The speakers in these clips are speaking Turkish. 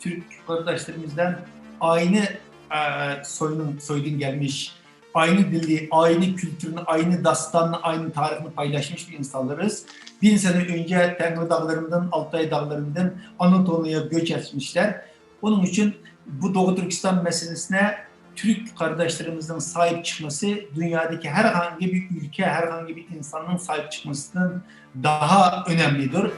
Türk kardeşlerimizden aynı e, soyun, soyun gelmiş, aynı dili, aynı kültürünü, aynı dastanını, aynı tarihini paylaşmış bir insanlarız. Bin sene önce Tengri Dağları'ndan, Altay Dağları'ndan Anadolu'ya göç etmişler. Onun için bu Doğu Türkistan meselesine Türk kardeşlerimizin sahip çıkması dünyadaki herhangi bir ülke, herhangi bir insanın sahip çıkmasından daha önemlidir.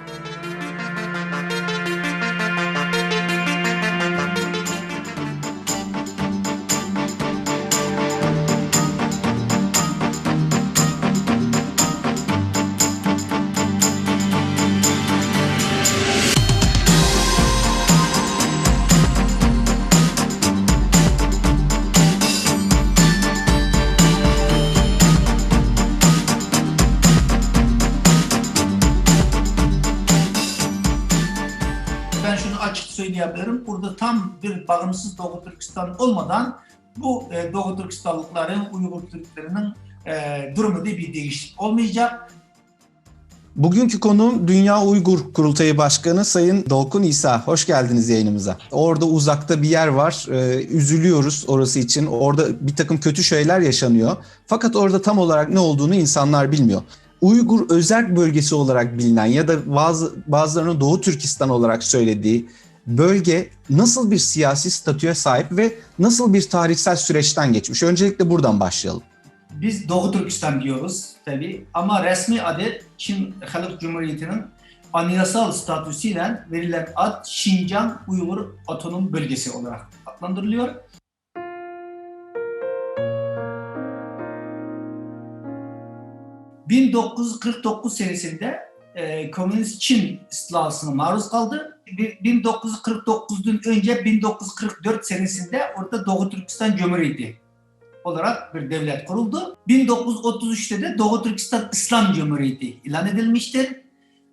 Bağımsız Doğu Türkistan olmadan bu e, Doğu Türkistanlıkların, Uygur Türklerinin e, durumunda bir değişiklik olmayacak. Bugünkü konuğum Dünya Uygur Kurultayı Başkanı Sayın Dolkun İsa. Hoş geldiniz yayınımıza. Orada uzakta bir yer var. Ee, üzülüyoruz orası için. Orada bir takım kötü şeyler yaşanıyor. Fakat orada tam olarak ne olduğunu insanlar bilmiyor. Uygur özerk bölgesi olarak bilinen ya da bazı bazılarının Doğu Türkistan olarak söylediği bölge nasıl bir siyasi statüye sahip ve nasıl bir tarihsel süreçten geçmiş? Öncelikle buradan başlayalım. Biz Doğu Türkistan diyoruz tabi ama resmi adı Çin Halk Cumhuriyeti'nin anayasal statüsüyle verilen ad Şincan Uygur Otonom Bölgesi olarak adlandırılıyor. ...1949 senesinde e, Komünist Çin istilasına maruz kaldı. Bir- 1949'dan önce 1944 senesinde orada Doğu Türkistan Cumhuriyeti olarak bir devlet kuruldu. 1933'te de Doğu Türkistan İslam Cumhuriyeti ilan edilmiştir.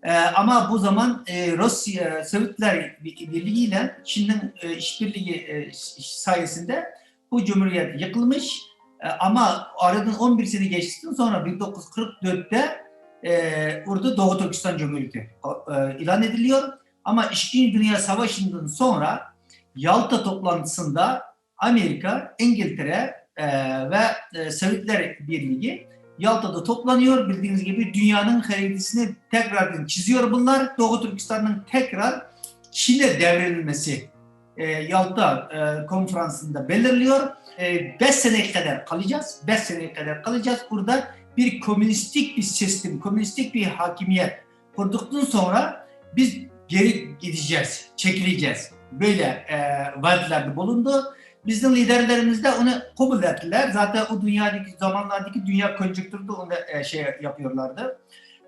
Ee, ama bu zaman e, Rusya Sovyetler Birliği ile Çin'in e, işbirliği e, sayesinde bu cumhuriyet yıkılmış. E, ama aradan 11 sene geçtikten sonra 1944'te e, burada Doğu Türkistan Cumhuriyeti e, ilan ediliyor. Ama İkinci Dünya Savaşı'ndan sonra Yalta toplantısında Amerika, İngiltere e, ve e, Sovyetler Birliği Yalta'da toplanıyor. Bildiğiniz gibi dünyanın haritasını tekrardan çiziyor bunlar. Doğu Türkistan'ın tekrar Çin'e devrilmesi e, Yalta e, konferansında belirliyor. 5 seneye kadar kalacağız. 5 seneye kadar kalacağız. Burada bir komünistik bir sistem, komünistik bir hakimiyet kurduktan sonra biz geri gideceğiz, çekileceğiz. Böyle e, vaatlerde bulundu. Bizim liderlerimiz de onu kabul ettiler. Zaten o dünyadaki zamanlardaki dünya konjonktürde onu e, şey yapıyorlardı.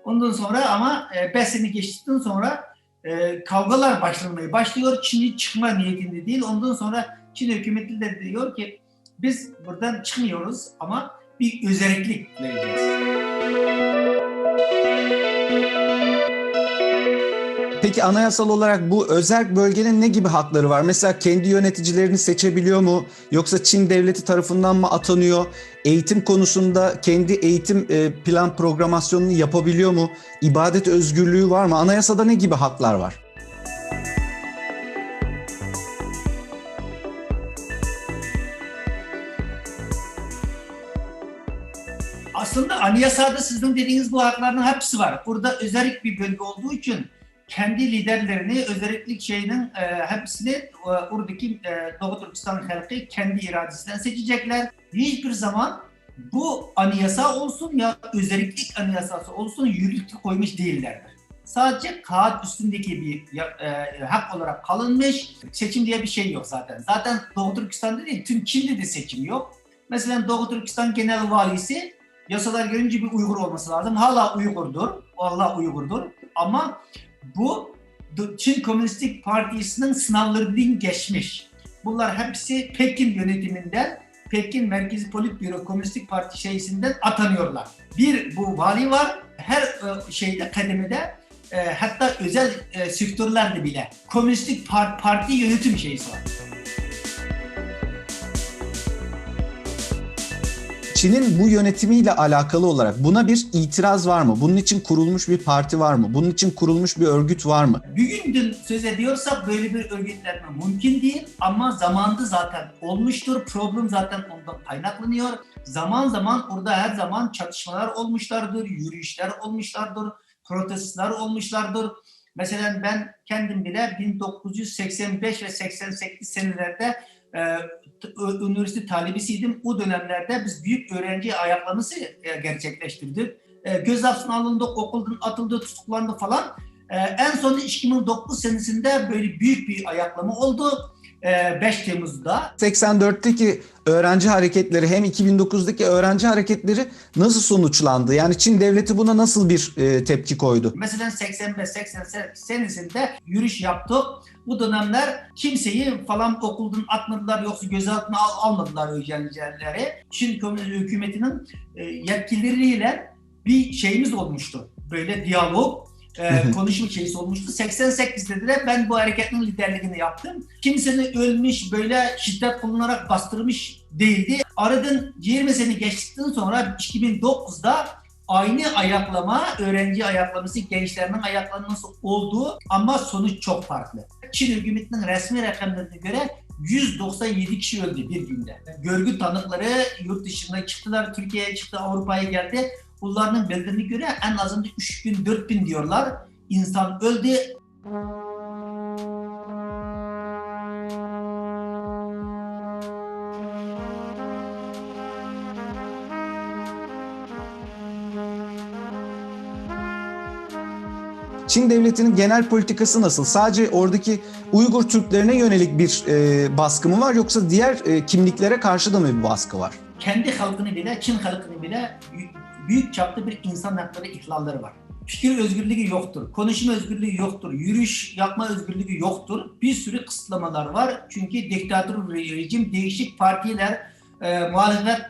Ondan sonra ama 5 sene geçtikten sonra e, kavgalar başlamaya başlıyor. Çin'i çıkma niyetinde değil. Ondan sonra Çin hükümeti de diyor ki biz buradan çıkmıyoruz ama bir özellik vereceğiz. Peki anayasal olarak bu özel bölgenin ne gibi hakları var? Mesela kendi yöneticilerini seçebiliyor mu? Yoksa Çin devleti tarafından mı atanıyor? Eğitim konusunda kendi eğitim e, plan programasyonunu yapabiliyor mu? İbadet özgürlüğü var mı? Anayasada ne gibi haklar var? Anayasada sizin dediğiniz bu hakların hepsi var. Burada özellik bir bölge olduğu için kendi liderlerini, özellik şeyinin e, hepsini e, oradaki e, Doğu Türkistan halkı kendi iradesinden seçecekler. Hiçbir zaman bu anayasa olsun ya özellik anayasası olsun yürürlükte koymuş değillerdir. Sadece kağıt üstündeki bir e, hak olarak kalınmış. Seçim diye bir şey yok zaten. Zaten Doğu Türkistan'da değil, tüm Çin'de de seçim yok. Mesela Doğu Türkistan Genel Valisi yasalar görünce bir Uygur olması lazım. Hala Uygurdur. Vallahi Uygurdur. Ama bu Çin Komünistik Partisi'nin sınavlarından geçmiş. Bunlar hepsi Pekin yönetiminden, Pekin Merkezi Politbüro Komünistik Parti şeysinden atanıyorlar. Bir bu vali var. Her e, şeyde kademede e, hatta özel e, sektörlerde bile Komünistik Par- Parti yönetim şeysi var. Çin'in bu yönetimiyle alakalı olarak buna bir itiraz var mı? Bunun için kurulmuş bir parti var mı? Bunun için kurulmuş bir örgüt var mı? Bugün söz ediyorsak böyle bir örgütlenme mümkün değil ama zamanda zaten olmuştur. Problem zaten ondan kaynaklanıyor. Zaman zaman orada her zaman çatışmalar olmuşlardır, yürüyüşler olmuşlardır, protestler olmuşlardır. Mesela ben kendim bile 1985 ve 88 senelerde e, üniversite talebesiydim. O dönemlerde biz büyük öğrenci ayaklanması e, gerçekleştirdik. E, gözaltına alındık, okuldan atıldı, tutuklandı falan. Ee, en son 2009 senesinde böyle büyük bir ayaklama oldu. Ee, 5 Temmuz'da. 84'teki öğrenci hareketleri hem 2009'daki öğrenci hareketleri nasıl sonuçlandı? Yani Çin devleti buna nasıl bir e, tepki koydu? Mesela 85-80 senesinde yürüyüş yaptık. Bu dönemler kimseyi falan okuldan atmadılar yoksa gözaltına al, almadılar öğrencileri. Çin Komünist Hükümeti'nin e, yetkilileriyle bir şeyimiz olmuştu. Böyle diyalog, e, konuşma şeysi olmuştu. 88'de de ben bu hareketin liderliğini yaptım. Kimsenin ölmüş, böyle şiddet kullanarak bastırmış değildi. Aradan 20 sene geçtikten sonra 2009'da aynı ayaklama, öğrenci ayaklaması, gençlerin ayaklanması olduğu ama sonuç çok farklı. Çin hükümetinin resmi rakamlarına göre 197 kişi öldü bir günde. Görgü tanıkları yurt dışına çıktılar, Türkiye'ye çıktı, Avrupa'ya geldi. Bunların bildirdiğine göre en azında 3 bin, 4 bin diyorlar. İnsan öldü. Çin devletinin genel politikası nasıl? Sadece oradaki Uygur Türklerine yönelik bir e, baskı mı var yoksa diğer e, kimliklere karşı da mı bir baskı var? Kendi halkını bile, Çin halkını bile büyük çapta bir insan hakları ihlalleri var. Fikir özgürlüğü yoktur, konuşma özgürlüğü yoktur, yürüyüş yapma özgürlüğü yoktur. Bir sürü kısıtlamalar var. Çünkü diktatör rejim, değişik partiler, e, muhalefet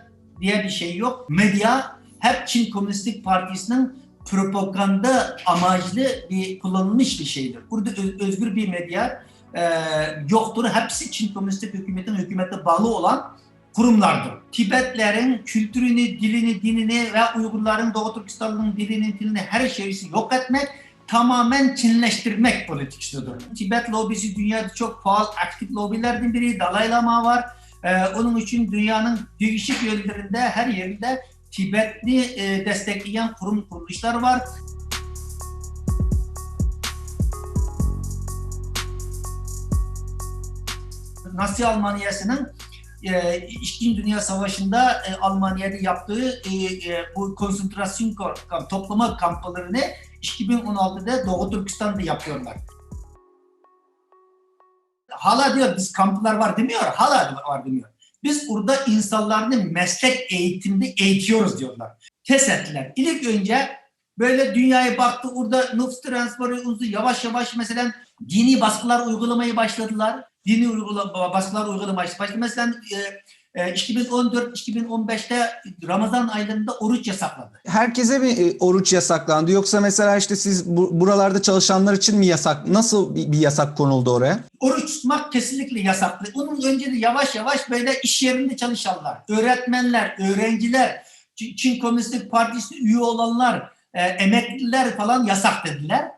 diye bir şey yok. Medya hep Çin Komünistik Partisi'nin propaganda amaçlı bir kullanılmış bir şeydir. Burada öz- özgür bir medya e, yoktur. Hepsi Çin Komünistik Hükümeti'nin hükümete bağlı olan kurumlardır. Tibetlerin kültürünü, dilini, dinini ve Uygurların Doğu Türkistan'ın dilini, dilini her şeysi yok etmek tamamen Çinleştirmek politikasıdır. Tibet lobisi dünyada çok faal, aktif lobilerden biri. Dalai Lama var. Ee, onun için dünyanın değişik yerlerinde, her yerinde Tibetli e, destekleyen kurum kuruluşlar var. Nazi Almanyası'nın e, İkinci Dünya Savaşı'nda e, Almanya'da yaptığı e, e, bu konsantrasyon kamp, toplama kamplarını 2016'da Doğu Türkistan'da yapıyorlar. Hala diyor biz kamplar var demiyor, hala var demiyor. Biz burada insanlarını meslek eğitimde eğitiyoruz diyorlar. Test ettiler. İlk önce böyle dünyaya baktı, orada nüfus transferi yavaş yavaş mesela dini baskılar uygulamayı başladılar. Dini uygula, baskılar uygulamaya başladı. Mesela e, e, 2014-2015'te Ramazan aylarında oruç yasakladı. Herkese mi e, oruç yasaklandı yoksa mesela işte siz bu, buralarda çalışanlar için mi yasak? Nasıl bir, bir yasak konuldu oraya? Oruç tutmak kesinlikle yasaklı. Onun önce de yavaş yavaş böyle iş yerinde çalışanlar, öğretmenler, öğrenciler, Çin Komünist Partisi üye olanlar, e, emekliler falan yasak dediler.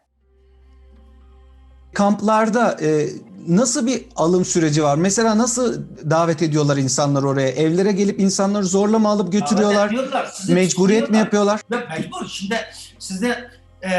Kamplarda e, nasıl bir alım süreci var? Mesela nasıl davet ediyorlar insanlar oraya? Evlere gelip insanları zorla mı alıp götürüyorlar? Sizi Mecburiyet mi yapıyorlar? Mecbur. Şimdi size e,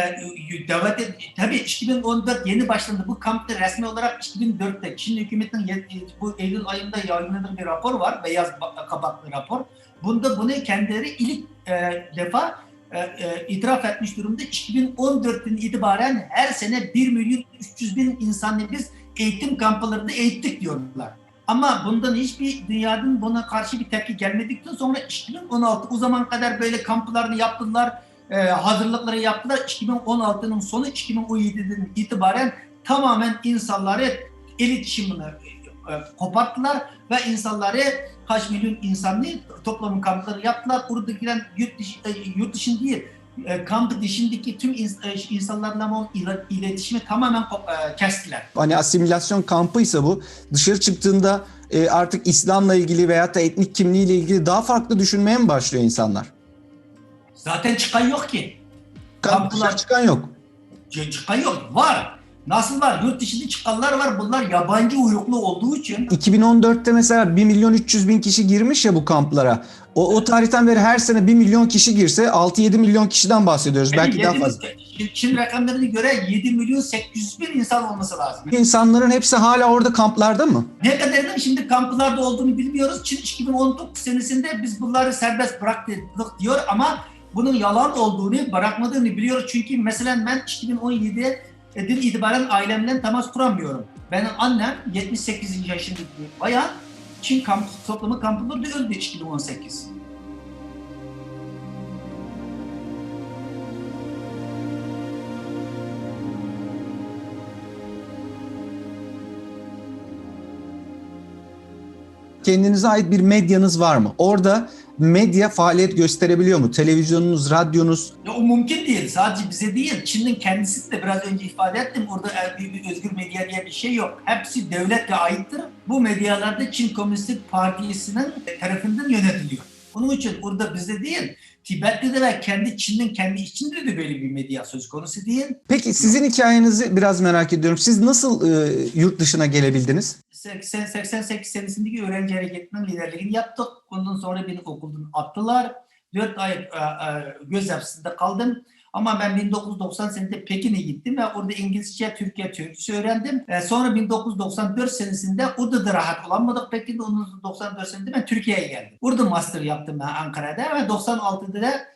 davet et, tabii 2014 yeni başlandı. Bu kampta resmi olarak 2004'te Çin hükümetinin yet- bu Eylül ayında yayınladığı bir rapor var. Beyaz ba- kabaklı rapor. Bunda bunu kendileri ilk e, defa e, e, itiraf etmiş durumda. 2014'ten itibaren her sene 1 milyon 300 bin insanı biz eğitim kamplarında eğittik diyorlar. Ama bundan hiçbir dünyanın buna karşı bir tepki gelmedikten sonra 2016 o zaman kadar böyle kamplarını yaptılar, e, hazırlıkları yaptılar. 2016'nın sonu 2017'den itibaren tamamen insanları iletişimini e, koparttılar ve insanları kaç milyon insanı toplamın kampları yaptılar. Oradakiler yurt, dışı, e, yurt dışında değil, e, kamp dışındaki tüm e, insanlarla ila- iletişimi tamamen e, kestiler. Hani asimilasyon kampıysa bu dışarı çıktığında artık İslam'la ilgili veyahut da etnik kimliğiyle ilgili daha farklı düşünmeye mi başlıyor insanlar? Zaten çıkan yok ki. Kampüsler çıkan yok. Çıkan yok. Var. Nasıl var? Yurt dışında çıkanlar var. Bunlar yabancı uyruklu olduğu için 2014'te mesela 1 milyon 300 bin kişi girmiş ya bu kamplara. O, o tarihten beri her sene 1 milyon kişi girse 6-7 milyon kişiden bahsediyoruz. Belki Yani daha yedi- fazla. Çin, rakamlarına göre 7 milyon 800 bin insan olması lazım. İnsanların hepsi hala orada kamplarda mı? Ne kadarının şimdi kamplarda olduğunu bilmiyoruz. Çin 2019 senesinde biz bunları serbest bıraktık diyor ama bunun yalan olduğunu, bırakmadığını biliyoruz. Çünkü mesela ben 2017'den itibaren ailemden temas kuramıyorum. Benim annem 78 yaşındaki bir Çin kamp, toplumu kampında öldü 2018. Kendinize ait bir medyanız var mı? Orada medya faaliyet gösterebiliyor mu? Televizyonunuz, radyonuz, Ya o mümkün değil. Sadece bize değil. Çin'in kendisi de biraz önce ifade ettim. Orada bir, bir özgür medya diye bir şey yok. Hepsi devlete aittir. Bu medyalarda Çin Komünist Partisi'nin tarafından yönetiliyor. Onun için orada bizde değil. Tibet'te de ve kendi Çin'in kendi içinde de böyle bir medya söz konusu değil. Peki sizin hikayenizi biraz merak ediyorum. Siz nasıl e, yurt dışına gelebildiniz? 80, 88 senesindeki öğrenci hareketinin liderliğini yaptık. Ondan sonra beni okuldan attılar. 4 ay e, e, göz hapsinde kaldım. Ama ben 1990 senesinde Pekin'e gittim ve orada İngilizce, Türkiye Türkçesi öğrendim. E, sonra 1994 senesinde orada da rahat olamadık Pekin'de. Ondan sonra 94 senesinde ben Türkiye'ye geldim. Burada master yaptım ben Ankara'da ve 96'da da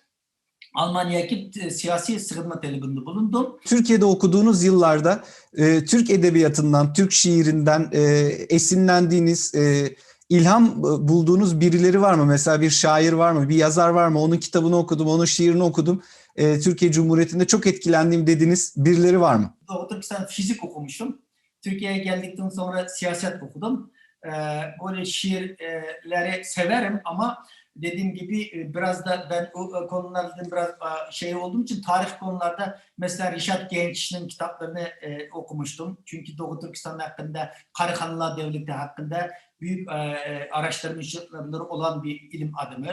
Almanya'daki e, siyasi sığınma talebinde bulundum. Türkiye'de okuduğunuz yıllarda e, Türk edebiyatından, Türk şiirinden e, esinlendiğiniz, e, ilham e, bulduğunuz birileri var mı? Mesela bir şair var mı? Bir yazar var mı? Onun kitabını okudum, onun şiirini okudum. E, Türkiye Cumhuriyeti'nde çok etkilendiğim dediğiniz birileri var mı? Doğru sen fizik okumuşum. Türkiye'ye geldikten sonra siyaset okudum. Ee, böyle şiirleri severim ama dediğim gibi e, biraz da ben o konulardan biraz e, şey olduğum için tarih konularda mesela Rişat Genç'in kitaplarını e, okumuştum. Çünkü Doğu Türkistan hakkında, Karahanlılar Devleti hakkında büyük e, araştırmaları olan bir ilim adamı.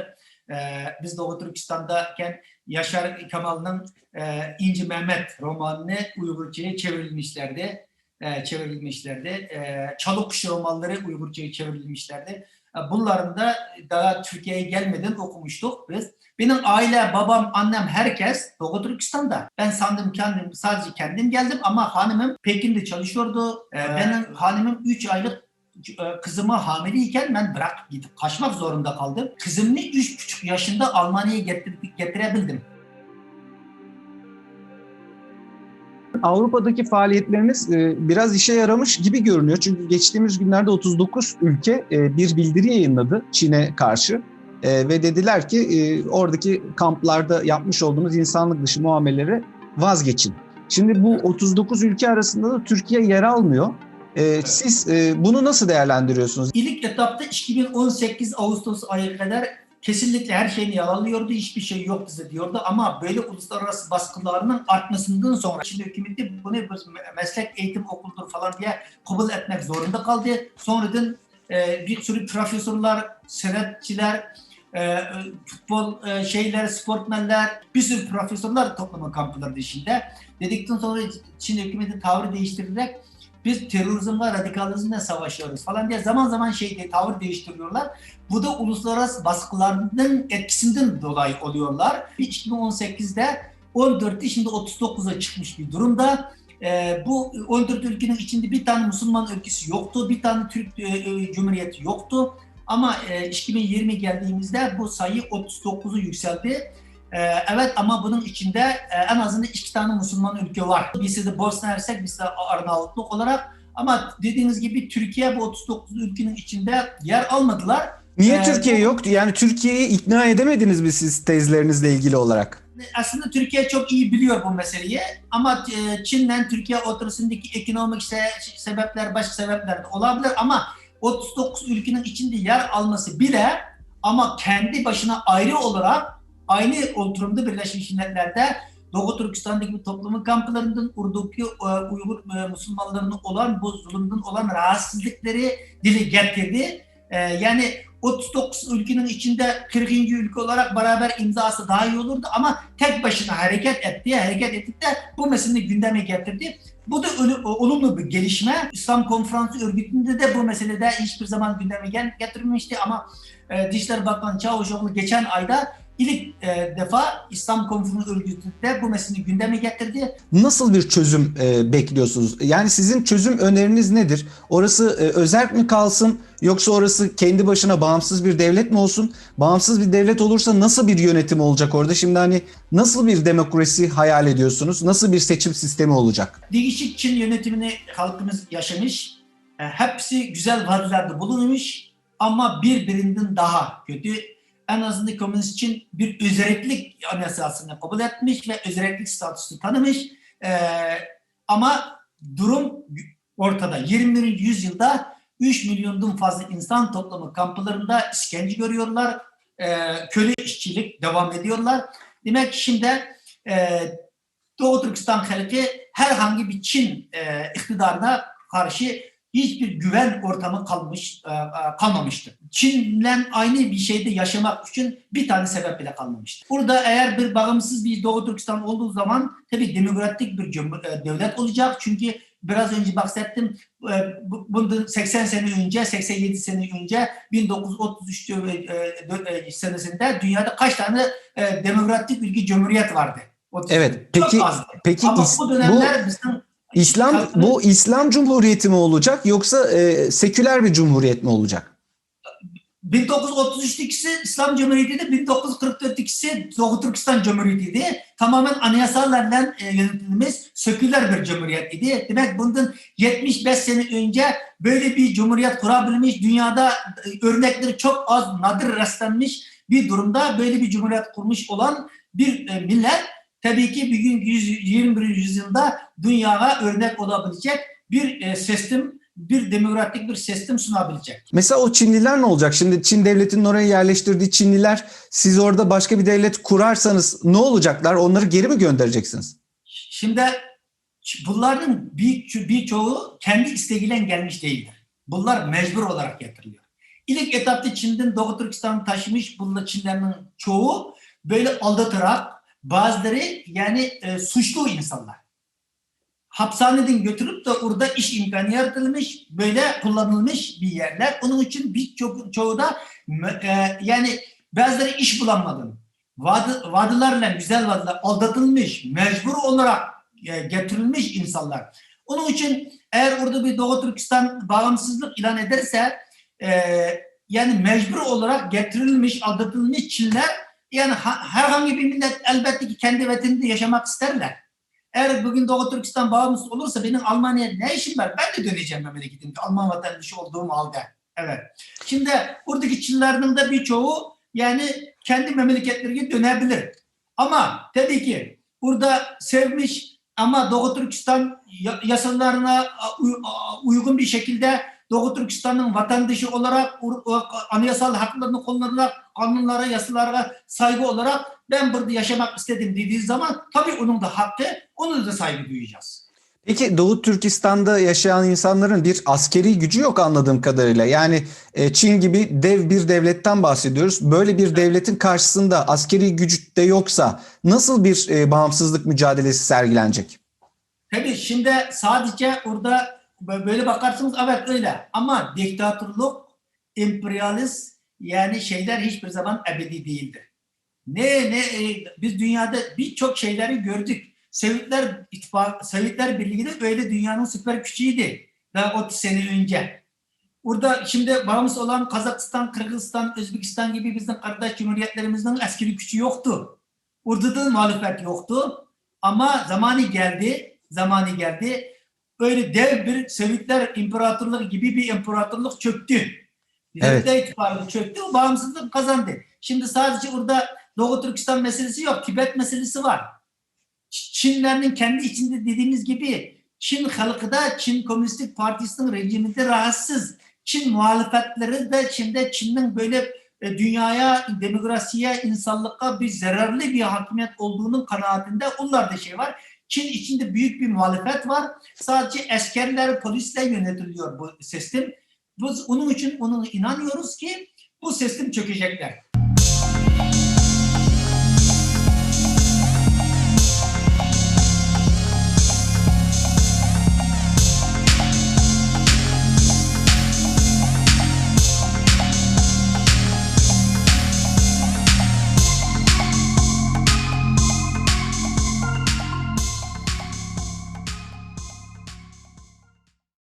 E, biz Doğu Türkistan'dayken Yaşar Kemal'ın e, İnci Mehmet romanını Uygurca'ya çevrilmişlerdi. E, çevrilmişlerdi. E, Çalıkuşu romanları Uygurca'ya çevrilmişlerdi. E, bunların da daha Türkiye'ye gelmeden okumuştuk biz. Benim aile, babam, annem, herkes Doğu Türkistan'da. Ben sandım kendim, sadece kendim geldim ama hanımım Pekin'de çalışıyordu. E, benim hanımım 3 aylık e, kızıma hamileyken ben bırakıp gidip kaçmak zorunda kaldım. Kızımı 3,5 yaşında Almanya'ya getirebildim. Avrupa'daki faaliyetleriniz e, biraz işe yaramış gibi görünüyor. Çünkü geçtiğimiz günlerde 39 ülke e, bir bildiri yayınladı Çin'e karşı. Ve dediler ki oradaki kamplarda yapmış olduğunuz insanlık dışı muameleleri vazgeçin. Şimdi bu 39 ülke arasında da Türkiye yer almıyor. E, siz e, bunu nasıl değerlendiriyorsunuz? İlk etapta 2018 Ağustos ayı kadar kesinlikle her şeyini yalanlıyordu. Hiçbir şey yok bize diyordu ama böyle uluslararası baskılarının artmasından sonra Çin hükümeti bunu meslek eğitim okuludur falan diye kabul etmek zorunda kaldı. Sonradan e, bir sürü profesörler, senetçiler, e, futbol e, şeyler, sportmenler, bir sürü profesörler toplama kampları dışında. Dedikten sonra Çin hükümeti tavrı değiştirerek biz terörizmle, radikalizmle savaşıyoruz falan diye zaman zaman şey tavır değiştiriyorlar. Bu da uluslararası baskılarının etkisinden dolayı oluyorlar. 2018'de 14'te şimdi 39'a çıkmış bir durumda. Ee, bu 14 ülkenin içinde bir tane Müslüman ülkesi yoktu, bir tane Türk e, e, Cumhuriyeti yoktu. Ama e, 2020 geldiğimizde bu sayı 39'u yükseldi. Ee, evet ama bunun içinde e, en azından iki tane Müslüman ülke var. Birisi de Bosna Hersek, birisi de Arnavutluk olarak. Ama dediğiniz gibi Türkiye bu 39 ülkenin içinde yer almadılar. Niye Ee, Türkiye yok? Yani Türkiye'yi ikna edemediniz mi siz tezlerinizle ilgili olarak? Aslında Türkiye çok iyi biliyor bu meseleyi ama e, Çin'le Türkiye oturusundaki ekonomik se- sebepler, başka sebepler de olabilir ama 39 ülkenin içinde yer alması bile ama kendi başına ayrı olarak aynı oturumda Birleşmiş Milletler'de Doğu Türkistan'daki bu toplumun kamplarından Urdu'daki e, Uygur e, Müslümanlarının olan bu zulümden olan rahatsızlıkları dile getirdi. E, yani 39 ülkenin içinde 40. ülke olarak beraber imzası daha iyi olurdu ama tek başına hareket etti, hareket edip de bu meseleyi gündeme getirdi. Bu da olumlu bir gelişme. İslam Konferansı örgütünde de bu meselede hiçbir zaman gündeme getirmemişti ama Dışişleri Bakanı Çavuşoğlu geçen ayda ilk e, defa İslam Konferansı örgütünde bu meseleyi gündeme getirdi. Nasıl bir çözüm e, bekliyorsunuz? Yani sizin çözüm öneriniz nedir? Orası e, özerk mi kalsın yoksa orası kendi başına bağımsız bir devlet mi olsun? Bağımsız bir devlet olursa nasıl bir yönetim olacak orada? Şimdi hani nasıl bir demokrasi hayal ediyorsunuz? Nasıl bir seçim sistemi olacak? Değişik Çin yönetimini halkımız yaşamış. E, hepsi güzel vadilerde bulunmuş ama birbirinden daha kötü. En azından Komünist Çin bir özellik anayasasını kabul etmiş ve özellik statüsü tanımış. E, ama durum ortada. 21. yüzyılda 3 milyondan fazla insan toplamı kamplarında işkence görüyorlar. E, köle işçilik devam ediyorlar. Demek şimdi e, Doğu Türkistan halkı herhangi bir Çin e, iktidarına karşı hiçbir güven ortamı kalmış e, e, kalmamıştır. Çin'le aynı bir şeyde yaşamak için bir tane sebep bile kalmamıştır. Burada eğer bir bağımsız bir Doğu Türkistan olduğu zaman tabii demokratik bir e, devlet olacak. Çünkü biraz önce bahsettim bu- bundan 80 sene önce 87 sene önce 1933 e, e, senesinde dünyada kaç tane demokratik ülke cumhuriyet vardı? 30 Evet. çok Peki azdı. peki Ama bu bu dönemler bizim İslam bu İslam Cumhuriyeti mi olacak yoksa e, seküler bir cumhuriyet mi olacak? 1933'teki İslam Cumhuriyeti'ydi, 1944'teki Doğu Türkistan Cumhuriyeti'ydi. Tamamen anayasalarla e, yönetilmiş seküler bir cumhuriyet idi. Demek bundan 75 sene önce böyle bir cumhuriyet kurabilmiş, dünyada e, örnekleri çok az, nadir rastlanmış bir durumda böyle bir cumhuriyet kurmuş olan bir e, millet tabii ki bugün 21. yüzyılda dünyaya örnek olabilecek bir e, sistem, bir demokratik bir sistem sunabilecek. Mesela o Çinliler ne olacak? Şimdi Çin devletinin oraya yerleştirdiği Çinliler siz orada başka bir devlet kurarsanız ne olacaklar? Onları geri mi göndereceksiniz? Şimdi bunların bir birçoğu kendi isteğiyle gelmiş değildir. Bunlar mecbur olarak getiriliyor. İlk etapta Çin'den Doğu Türkistan'ı taşımış bunlar Çinlerin çoğu böyle aldatarak bazıları yani e, suçlu insanlar. Hapishaneden götürüp de orada iş imkanı yaratılmış, böyle kullanılmış bir yerler. Onun için birçok çoğu da e, yani bazıları iş bulamadım. Vadı, vadılarla, güzel vadılar aldatılmış, mecbur olarak e, getirilmiş insanlar. Onun için eğer orada bir Doğu Türkistan bağımsızlık ilan ederse e, yani mecbur olarak getirilmiş, aldatılmış Çinler yani ha, herhangi bir millet elbette ki kendi vatanında yaşamak isterler. Eğer bugün Doğu Türkistan bağımsız olursa benim Almanya'ya ne işim var? Ben de döneceğim memleketimde Alman vatandaşı olduğum halde. Evet. Şimdi buradaki Çinlilerin de birçoğu yani kendi memleketlerine dönebilir. Ama tabii ki burada sevmiş ama Doğu Türkistan yasalarına uygun bir şekilde Doğu Türkistan'ın vatandaşı olarak anayasal haklarını kullanarak kanunlara, yasalara saygı olarak ben burada yaşamak istedim dediği zaman tabii onun da hakkı, onu da saygı duyacağız. Peki Doğu Türkistan'da yaşayan insanların bir askeri gücü yok anladığım kadarıyla. Yani Çin gibi dev bir devletten bahsediyoruz. Böyle bir devletin karşısında askeri gücü de yoksa nasıl bir bağımsızlık mücadelesi sergilenecek? Tabii şimdi sadece orada böyle bakarsanız evet öyle ama diktatörlük, emperyalist yani şeyler hiçbir zaman ebedi değildir. Ne ne biz dünyada birçok şeyleri gördük. Sovyetler İttifak, Sovyetler Birliği de öyle dünyanın süper küçüğüydü daha 30 sene önce. Burada şimdi bağımsız olan Kazakistan, Kırgızistan, Özbekistan gibi bizim kardeş cumhuriyetlerimizin askeri gücü yoktu. Orada da muhalefet yoktu. Ama zamanı geldi, zamanı geldi. Böyle dev bir Sovyetler İmparatorluğu gibi bir imparatorluk çöktü. Evet. Sovyetler İttifakı çöktü, o bağımsızlık kazandı. Şimdi sadece orada Doğu Türkistan meselesi yok, Tibet meselesi var. Çinlerin kendi içinde dediğimiz gibi Çin halkı da Çin Komünist Partisi'nin rejiminde rahatsız. Çin muhalefetleri de şimdi Çin'in böyle e, dünyaya, demokrasiye, insanlığa bir zararlı bir hakimiyet olduğunun kanaatinde onlarda şey var. Çin içinde büyük bir muhalefet var. Sadece askerler, polisle yönetiliyor bu sistem. Biz onun için onu inanıyoruz ki bu sistem çökecekler.